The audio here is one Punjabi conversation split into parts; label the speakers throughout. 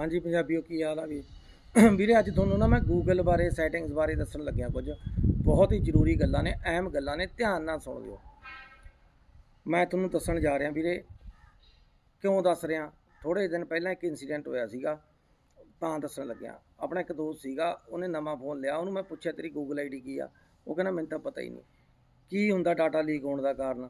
Speaker 1: ਹਾਂਜੀ, ਪੰਜਾਬੀਓ, ਕੀ ਹਾਲ ਆ ਵੀ? ਵੀਰੇ, ਅੱਜ ਤੁਹਾਨੂੰ ਨਾ ਮੈਂ ਗੂਗਲ ਬਾਰੇ ਸੈਟਿੰਗਸ ਬਾਰੇ ਦੱਸਣ ਲੱਗਿਆ ਕੁਝ ਬਹੁਤ ਹੀ ਜ਼ਰੂਰੀ ਗੱਲਾਂ ਨੇ, ਅਹਿਮ ਗੱਲਾਂ ਨੇ, ਧਿਆਨ ਨਾਲ ਸੁਣ ਲਿਓ। ਮੈਂ ਤੁਹਾਨੂੰ ਦੱਸਣ ਜਾ ਰਿਹਾ ਵੀਰੇ, ਕਿਉਂ ਦੱਸ ਰਿਹਾ? ਥੋੜੇ ਦਿਨ ਪਹਿਲਾਂ ਇੱਕ ਇਨਸੀਡੈਂਟ ਹੋਇਆ ਸੀਗਾ, ਤਾਂ ਦੱਸਣ ਲੱਗਿਆ। ਆਪਣਾ ਇੱਕ ਦੋਸਤ ਸੀਗਾ, ਉਹਨੇ ਨਵਾਂ ਫੋਨ ਲਿਆ, ਉਹਨੂੰ ਮੈਂ ਪੁੱਛਿਆ, ਤੇਰੀ ਗੂਗਲ ਆਈਡੀ ਕੀ ਆ? ਉਹ ਕਹਿੰਦਾ, ਮੈਨੂੰ ਤਾਂ ਪਤਾ ਹੀ ਨਹੀਂ। ਕੀ ਹੁੰਦਾ ਡਾਟਾ ਲੀਕ ਹੋਣ ਦਾ ਕਾਰਨ?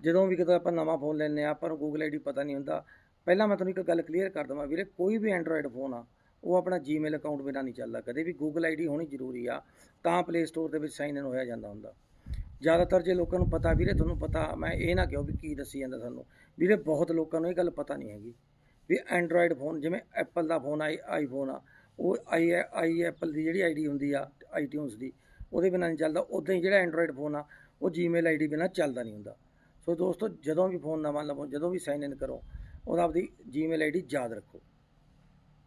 Speaker 1: ਜਦੋਂ ਵੀ ਕਿਤੇ ਆਪਾਂ ਨਵਾਂ ਫੋਨ ਲੈਂਦੇ ਆ ਆਪਾਂ ਨੂੰ ਗੂਗਲ ਆਈਡੀ ਪਤਾ ਨਹੀਂ ਹੁੰਦਾ ਪਹਿਲਾਂ ਮੈਂ ਤੁਹਾਨੂੰ ਇੱਕ ਗੱਲ ਕਲੀਅਰ ਕਰ ਦਵਾਂ ਵੀਰੇ, ਕੋਈ ਵੀ ਐਂਡਰੋਇਡ ਫੋਨ ਆ, ਉਹ ਆਪਣਾ ਜੀਮੇਲ ਅਕਾਊਂਟ ਬਿਨਾਂ ਨਹੀਂ ਚੱਲਦਾ, ਕਦੇ ਵੀ ਗੂਗਲ ਆਈਡੀ ਹੋਣੀ ਜ਼ਰੂਰੀ ਆ, ਤਾਂ ਪਲੇ ਸਟੋਰ ਦੇ ਵਿੱਚ ਸਾਈਨ ਇਨ ਹੋਇਆ ਜਾਂਦਾ ਹੁੰਦਾ। ਜ਼ਿਆਦਾਤਰ ਜੇ ਲੋਕਾਂ ਨੂੰ ਪਤਾ ਵੀਰੇ, ਤੁਹਾਨੂੰ ਪਤਾ, ਮੈਂ ਇਹ ਨਾ ਕਿਹਾ ਵੀ ਕੀ ਦੱਸੀ ਜਾਂਦਾ ਸਾਨੂੰ। ਵੀਰੇ, ਬਹੁਤ ਲੋਕਾਂ ਨੂੰ ਇਹ ਗੱਲ ਪਤਾ ਨਹੀਂ ਹੈਗੀ ਵੀ ਐਂਡਰੋਇਡ ਫੋਨ ਜਿਵੇਂ ਐਪਲ ਦਾ ਫੋਨ ਆਈ ਆਈਫੋਨ ਆ, ਉਹ ਆਈ ਆਈ ਐਪਲ ਦੀ ਜਿਹੜੀ ਆਈਡੀ ਹੁੰਦੀ ਆ ਆਈਟਿਊਨਸ ਦੀ, ਉਹਦੇ ਬਿਨਾਂ ਨਹੀਂ ਚੱਲਦਾ। ਉਦਾਂ ਹੀ ਜਿਹੜਾ ਐਂਡਰੋਇਡ ਫੋਨ ਆ, ਉਹ ਜੀਮੇਲ ਆਈਡੀ ਬਿਨਾਂ ਚੱਲਦਾ ਨਹੀਂ ਹੁੰਦਾ। ਸੋ ਦੋਸਤੋ, ਜਦੋਂ ਵੀ ਫੋਨ ਨਵਾਂ ਲਵੋ, ਜਦੋਂ ਵੀ ਸਾਈਨ ਇਨ ਕਰੋ ਉਹਦਾ ਆਪਦੀ ਜੀਮੇਲ ਆਈਡੀ ਯਾਦ ਰੱਖੋ।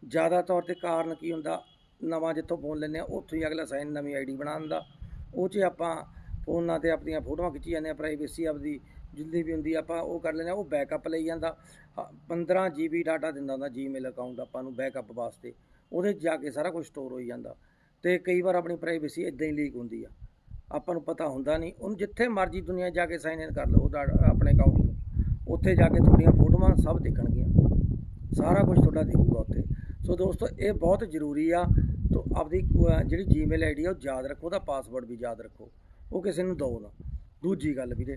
Speaker 1: ਜ਼ਿਆਦਾ ਤੌਰ ਤੇ ਕਾਰਨ ਕੀ ਹੁੰਦਾ? ਨਵਾਂ ਜਿੱਥੋਂ ਫੋਨ ਲੈਂਦੇ ਆ ਉੱਥੋਂ ਹੀ ਅਗਲਾ ਸਾਈਨ ਨਵੀਂ ਆਈਡੀ ਬਣਾਉਣ ਦਾ ਉਹ 'ਚ ਆਪਾਂ ਫੋਨਾਂ ਤੇ ਆਪਣੀਆਂ ਫੋਟੋਆਂ ਖਿੱਚੀ ਜਾਂਦੇ ਆ ਪ੍ਰਾਈਵੇਸੀ ਆਪਦੀ ਜਿੰਨੀ ਵੀ ਹੁੰਦੀ ਆਪਾਂ ਉਹ ਕਰ ਲੈਂਦੇ ਆ ਉਹ ਬੈਕਅਪ ਲਈ ਜਾਂਦਾ। ਹਾਂ, 15 ਜੀਬੀ ਡਾਟਾ ਦਿੰਦਾ ਹੁੰਦਾ ਜੀਮੇਲ ਅਕਾਊਂਟ ਆਪਾਂ ਨੂੰ ਬੈਕਅਪ ਵਾਸਤੇ। ਉਹਦੇ 'ਚ ਜਾ ਕੇ ਸਾਰਾ ਕੁਝ ਸਟੋਰ ਹੋਈ ਜਾਂਦਾ। ਤੇ ਕਈ ਵਾਰ ਆਪਣੀ ਪ੍ਰਾਈਵੇਸੀ ਇਦਾਂ ਹੀ ਲੀਕ ਹੁੰਦੀ ਆ। ਆਪਾਂ ਨੂੰ ਪਤਾ ਹੁੰਦਾ ਨਹੀਂ ਉਹਨੂੰ ਜਿੱਥੇ ਮਰਜ਼ੀ ਦੁਨੀਆ ਜਾ ਕੇ ਸਾਈਨ ਇਨ ਕਰ ਲਓ ਉਹਦਾ ਆਪਣੇ ਅਕਾਊਂਟ ਨੂੰ ਉੱਥੇ ਜਾ ਕੇ ਤੁਹਾਡੀਆਂ ਫੋਟੋਆਂ ਸਭ ਦੇਖਣਗੀਆਂ। ਸਾਰਾ ਕੁਝ ਤੁਹਾਡਾ ਦੇਖੂਗਾ ਉੱਥੇ। ਸੋ ਦੋਸਤੋ, ਇਹ ਬਹੁਤ ਜ਼ਰੂਰੀ ਆ। ਤੋ ਆਪਦੀ ਜਿਹੜੀ ਜੀਮੇਲ ਆਈਡੀ ਆ, ਉਹ ਯਾਦ ਰੱਖੋ, ਉਹਦਾ ਪਾਸਵਰਡ ਵੀ ਯਾਦ ਰੱਖੋ। ਉਹ ਕਿਸੇ ਨੂੰ ਦਿਓ ਨਾ। ਦੂਜੀ ਗੱਲ ਵੀਰੇ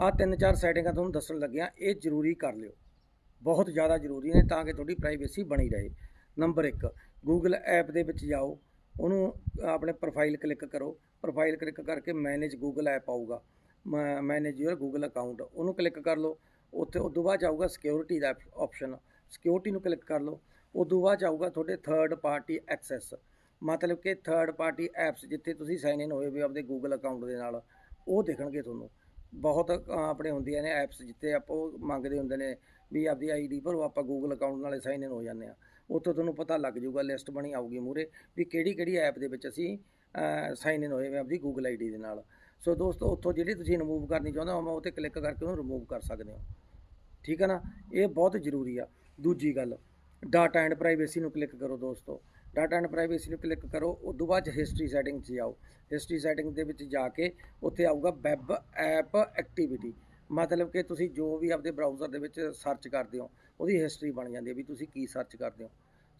Speaker 1: ਆ ਤਿੰਨ ਚਾਰ ਸੈਟਿੰਗਾਂ ਤੁਹਾਨੂੰ ਦੱਸਣ ਲੱਗਿਆ, ਇਹ ਜ਼ਰੂਰੀ ਕਰ ਲਿਓ। ਬਹੁਤ ਜ਼ਿਆਦਾ ਜ਼ਰੂਰੀ ਨੇ ਤਾਂ ਕਿ ਤੁਹਾਡੀ ਪ੍ਰਾਈਵੇਸੀ ਬਣੀ ਰਹੇ। ਨੰਬਰ 1 ਗੂਗਲ ਐਪ ਦੇ ਵਿੱਚ ਜਾਓ। ਉਹਨੂੰ ਆਪਣੇ ਪ੍ਰੋਫਾਈਲ ਕਲਿੱਕ ਕਰੋ। ਪ੍ਰੋਫਾਈਲ ਕਲਿੱਕ ਕਰਕੇ ਮੈਨੇਜ ਗੂਗਲ ਐਪ ਆਊਗਾ। ਮੈਨੇਜ ਯੂਰ ਗੂਗਲ ਅਕਾਊਂਟ ਉਹਨੂੰ ਕਲਿੱਕ ਕਰ ਲਓ। ਉੱਥੇ ਉਸ ਤੋਂ ਬਾਅਦ 'ਚ ਆਊਗਾ ਸਿਕਿਉਰਿਟੀ ਦਾ ਆਪਸ਼ਨ ਸਿਕਿਉਰਿਟੀ ਨੂੰ ਕਲਿੱਕ ਕਰ ਲਓ। ਉਸ ਤੋਂ ਬਾਅਦ 'ਚ ਆਊਗਾ ਤੁਹਾਡੇ ਥਰਡ ਪਾਰਟੀ ਐਕਸੈਸ ਮਤਲਬ ਕਿ ਥਰਡ ਪਾਰਟੀ ਐਪਸ ਜਿੱਥੇ ਤੁਸੀਂ ਸਾਈਨ ਇਨ ਹੋਏ ਹੋ ਆਪਣੇ ਗੂਗਲ ਅਕਾਊਂਟ ਦੇ ਨਾਲ, ਉਹ ਦੇਖਣਗੇ ਤੁਹਾਨੂੰ। ਬਹੁਤ ਆਪਣੇ ਹੁੰਦੀਆਂ ਨੇ ਐਪਸ ਜਿੱਥੇ ਆਪਾਂ ਉਹ ਮੰਗਦੇ ਹੁੰਦੇ ਨੇ ਵੀ ਆਪਦੀ ਆਈਡੀ ਭਰੋ, ਆਪਾਂ ਗੂਗਲ ਅਕਾਊਂਟ ਨਾਲੇ ਸਾਈਨ ਇਨ ਹੋ ਜਾਂਦੇ ਆ ਉੱਥੋਂ ਤੁਹਾਨੂੰ ਪਤਾ ਲੱਗ ਜਾਊਗਾ ਲਿਸਟ ਬਣੀ ਆਊਗੀ ਮੂਰੇ ਵੀ ਕਿਹੜੀ ਕਿਹੜੀ ਐਪ ਦੇ ਵਿੱਚ ਅਸੀਂ ਸਾਈਨ ਇਨ ਹੋਏ ਹੋਏ ਆਪਦੀ ਗੂਗਲ ਆਈਡੀ ਦੇ ਨਾਲ। ਸੋ ਦੋਸਤੋ, ਉੱਥੋਂ ਜਿਹੜੀ ਤੁਸੀਂ ਰਿਮੂਵ ਕਰਨੀ ਚਾਹੁੰਦੇ ਹੋ ਉਹ ਤੇ ਕਲਿੱਕ ਕਰਕੇ ਉਹਨੂੰ ਰਿਮੂਵ ਕਰ ਸਕਦੇ ਹੋ। ਠੀਕ ਹੈ ਨਾ? ਇਹ ਬਹੁਤ ਜ਼ਰੂਰੀ ਆ। ਦੂਜੀ ਗੱਲ ਡਾਟਾ ਐਂਡ ਪ੍ਰਾਈਵੇਸੀ ਨੂੰ ਕਲਿੱਕ ਕਰੋ ਦੋਸਤੋ। ਡਾਟਾ ਐਂਡ ਪ੍ਰਾਈਵੇਸੀ ਨੂੰ ਕਲਿੱਕ ਕਰੋ ਉਸ ਤੋਂ ਬਾਅਦ ਹਿਸਟਰੀ ਸੈਟਿੰਗ 'ਚ ਜਾਓ। ਹਿਸਟਰੀ ਸੈਟਿੰਗ ਦੇ ਵਿੱਚ ਜਾ ਕੇ ਉੱਥੇ ਆਊਗਾ ਵੈਬ ਐਪ ਐਕਟੀਵਿਟੀ ਮਤਲਬ ਕਿ ਤੁਸੀਂ ਜੋ ਵੀ ਆਪਦੇ ਬਰਾਊਜ਼ਰ ਦੇ ਵਿੱਚ ਸਰਚ ਕਰਦੇ ਹੋ, ਉਹਦੀ ਹਿਸਟਰੀ ਬਣ ਜਾਂਦੀ ਹੈ ਵੀ ਤੁਸੀਂ ਕੀ ਸਰਚ ਕਰਦੇ ਹੋ।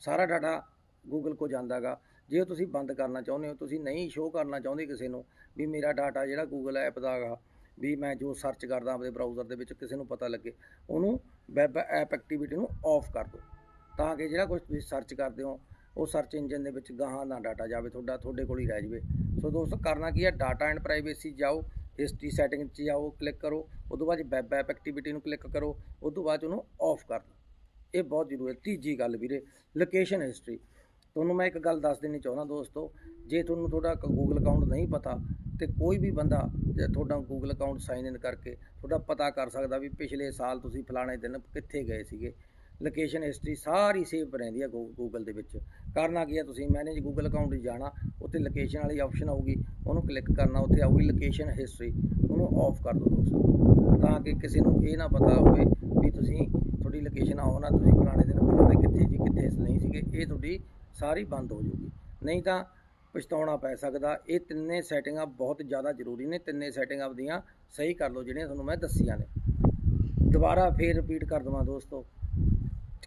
Speaker 1: ਸਾਰਾ ਡਾਟਾ ਗੂਗਲ ਕੋ ਜਾਂਦਾਗਾ ਜੇ ਉਹ ਤੁਸੀਂ ਬੰਦ ਕਰਨਾ ਚਾਹੁੰਦੇ ਹੋ, ਤੁਸੀਂ ਨਹੀਂ ਸ਼ੋਅ ਕਰਨਾ ਚਾਹੁੰਦੇ ਕਿਸੇ ਨੂੰ, ਵੀ ਮੇਰਾ ਡਾਟਾ ਜਿਹੜਾ ਗੂਗਲ ਐਪ ਦਾ ਹੈਗਾ ਵੀ ਮੈਂ ਜੋ ਸਰਚ ਕਰਦਾ ਆਪਣੇ ਬਰਾਊਜ਼ਰ ਦੇ ਵਿੱਚ ਕਿਸੇ ਨੂੰ ਪਤਾ ਲੱਗੇ, ਉਹਨੂੰ ਵੈਬ ਐਪ ਐਕਟੀਵਿਟੀ ਨੂੰ ਆਫ ਕਰ ਦਿਓ। ਤਾਂ ਕਿ ਜਿਹੜਾ ਕੁਝ ਤੁਸੀਂ ਸਰਚ ਕਰਦੇ ਹੋ, ਉਹ ਸਰਚ ਇੰਜਨ ਦੇ ਵਿੱਚ ਗਾਹਾਂ ਦਾ ਡਾਟਾ ਜਾਵੇ, ਤੁਹਾਡਾ, ਤੁਹਾਡੇ ਕੋਲ ਹੀ ਰਹਿ ਜਾਵੇ। ਸੋ ਦੋਸਤੋ, ਕਰਨਾ ਕੀ ਹੈ? ਡਾਟਾ ਐਂਡ ਪ੍ਰਾਈਵੇਸੀ ਜਾਓ ਹਿਸਟਰੀ ਸੈਟਿੰਗ 'ਚ ਜਾਓ ਕਲਿੱਕ ਕਰੋ ਉਸ ਤੋਂ ਬਾਅਦ ਵੈਬ ਐਪ ਐਕਟੀਵਿਟੀ ਨੂੰ ਕਲਿੱਕ ਕਰੋ ਉਸ ਤੋਂ ਬਾਅਦ ਉਹਨੂੰ ਆਫ ਕਰ ਦਿਓ। ਇਹ ਬਹੁਤ ਜ਼ਰੂਰੀ ਹੈ। ਤੀਜੀ ਗੱਲ ਵੀਰੇ ਲੋਕੇਸ਼ਨ ਹਿਸਟਰੀ ਤੁਹਾਨੂੰ ਮੈਂ ਇੱਕ ਗੱਲ ਦੱਸ ਦੇਣੀ ਚਾਹੁੰਦਾ ਦੋਸਤੋ, ਜੇ ਤੁਹਾਨੂੰ ਤੁਹਾਡਾ ਗੂਗਲ ਅਕਾਊਂਟ ਨਹੀਂ ਪਤਾ ਤੇ ਕੋਈ ਵੀ ਬੰਦਾ ਜੇ ਤੁਹਾਡਾ ਗੂਗਲ ਅਕਾਊਂਟ ਸਾਈਨ ਇਨ ਕਰਕੇ ਤੁਹਾਡਾ ਪਤਾ ਕਰ ਸਕਦਾ ਵੀ ਪਿਛਲੇ ਸਾਲ ਤੁਸੀਂ ਫਲਾਣੇ ਦਿਨ ਕਿੱਥੇ ਗਏ ਸੀਗੇ। ਲੋਕੇਸ਼ਨ ਹਿਸਟਰੀ ਸਾਰੀ ਸੇਵ ਰਹਿੰਦੀ ਹੈ ਗੂਗਲ ਦੇ ਵਿੱਚ। ਕਰਨਾ ਕੀ ਹੈ ਤੁਸੀਂ ਮੈਨੇਜ ਗੂਗਲ ਅਕਾਊਂਟ 'ਚ ਜਾਣਾ, ਉੱਥੇ ਲੋਕੇਸ਼ਨ ਵਾਲੀ ਆਪਸ਼ਨ ਆਊਗੀ, ਉਹਨੂੰ ਕਲਿੱਕ ਕਰਨਾ, ਉੱਥੇ ਆਊਗੀ ਲੋਕੇਸ਼ਨ ਹਿਸਟਰੀ ਉਹਨੂੰ ਆਫ ਕਰ ਦਿਓ ਦੋਸਤੋ। ਤਾਂ ਕਿ ਕਿਸੇ ਨੂੰ ਇਹ ਨਾ ਪਤਾ ਹੋਵੇ ਵੀ ਤੁਸੀਂ ਤੁਹਾਡੀ ਲੋਕੇਸ਼ਨ ਆਓ ਨਾ, ਤੁਸੀਂ ਫਲਾਣੇ ਦਿਨ ਫਲਾਣੇ ਕਿੱਥੇ ਜੀ, ਕਿੱਥੇ ਨਹੀਂ ਸੀਗੇ, ਇਹ ਤੁਹਾਡੀ ਸਾਰੀ ਬੰਦ ਹੋ ਜਾਊਗੀ। ਨਹੀਂ ਤਾਂ ਪਛਤਾਉਣਾ ਪੈ ਸਕਦਾ। ਇਹ ਤਿੰਨੇ ਸੈਟਿੰਗਾਂ ਬਹੁਤ ਜ਼ਿਆਦਾ ਜ਼ਰੂਰੀ ਨੇ। ਤਿੰਨੇ ਸੈਟਿੰਗਾਂ ਆਪਦੀਆਂ ਸਹੀ ਕਰ ਲਓ, ਜਿਹੜੀਆਂ ਤੁਹਾਨੂੰ ਮੈਂ ਦੱਸੀਆਂ ਨੇ। ਦੁਬਾਰਾ ਫੇਰ ਰਿਪੀਟ ਕਰ ਦਵਾਂ ਦੋਸਤੋ,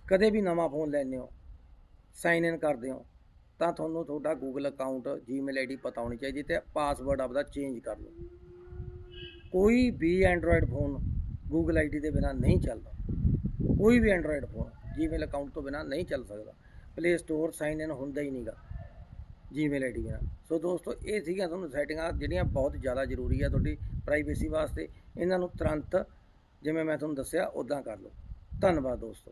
Speaker 1: ਕਦੇ ਵੀ ਨਵਾਂ ਫੋਨ ਲੈਂਦੇ ਹੋ ਸਾਈਨ ਇਨ ਕਰਦੇ ਹੋ, ਤਾਂ ਤੁਹਾਨੂੰ ਤੁਹਾਡਾ ਗੂਗਲ ਅਕਾਊਂਟ ਜੀਮੇਲ ਆਈਡੀ ਪਤਾ ਹੋਣੀ ਚਾਹੀਦੀ ਤੇ ਪਾਸਵਰਡ ਆਪਦਾ ਚੇਂਜ ਕਰ ਲਓ। ਕੋਈ ਵੀ ਐਂਡਰੋਇਡ ਫੋਨ ਗੂਗਲ ਆਈਡੀ ਦੇ ਬਿਨਾ ਨਹੀਂ ਚੱਲਦਾ। ਕੋਈ ਵੀ ਐਂਡਰੋਇਡ ਫੋਨ ਜੀਮੇਲ ਅਕਾਊਂਟ ਤੋਂ ਬਿਨਾ ਨਹੀਂ ਚੱਲ ਸਕਦਾ। ਪਲੇ ਸਟੋਰ ਸਾਈਨ ਇਨ ਹੁੰਦਾ ਹੀ ਨਹੀਂਗਾ ਜੀਮੇਲ ਆਈਡੀ ਨਾਲ ਸੋ ਦੋਸਤੋ, ਇਹ ਸੀਗੀਆਂ ਤੁਹਾਨੂੰ ਸੈਟਿੰਗਾਂ ਜਿਹੜੀਆਂ ਬਹੁਤ ਜ਼ਿਆਦਾ ਜ਼ਰੂਰੀ ਆ ਤੁਹਾਡੀ ਪ੍ਰਾਈਵੇਸੀ ਵਾਸਤੇ। ਇਹਨਾਂ ਨੂੰ ਤੁਰੰਤ ਜਿਵੇਂ ਮੈਂ ਤੁਹਾਨੂੰ ਦੱਸਿਆ ਉਦਾਂ ਕਰ ਲਓ। ਧੰਨਵਾਦ ਦੋਸਤੋ।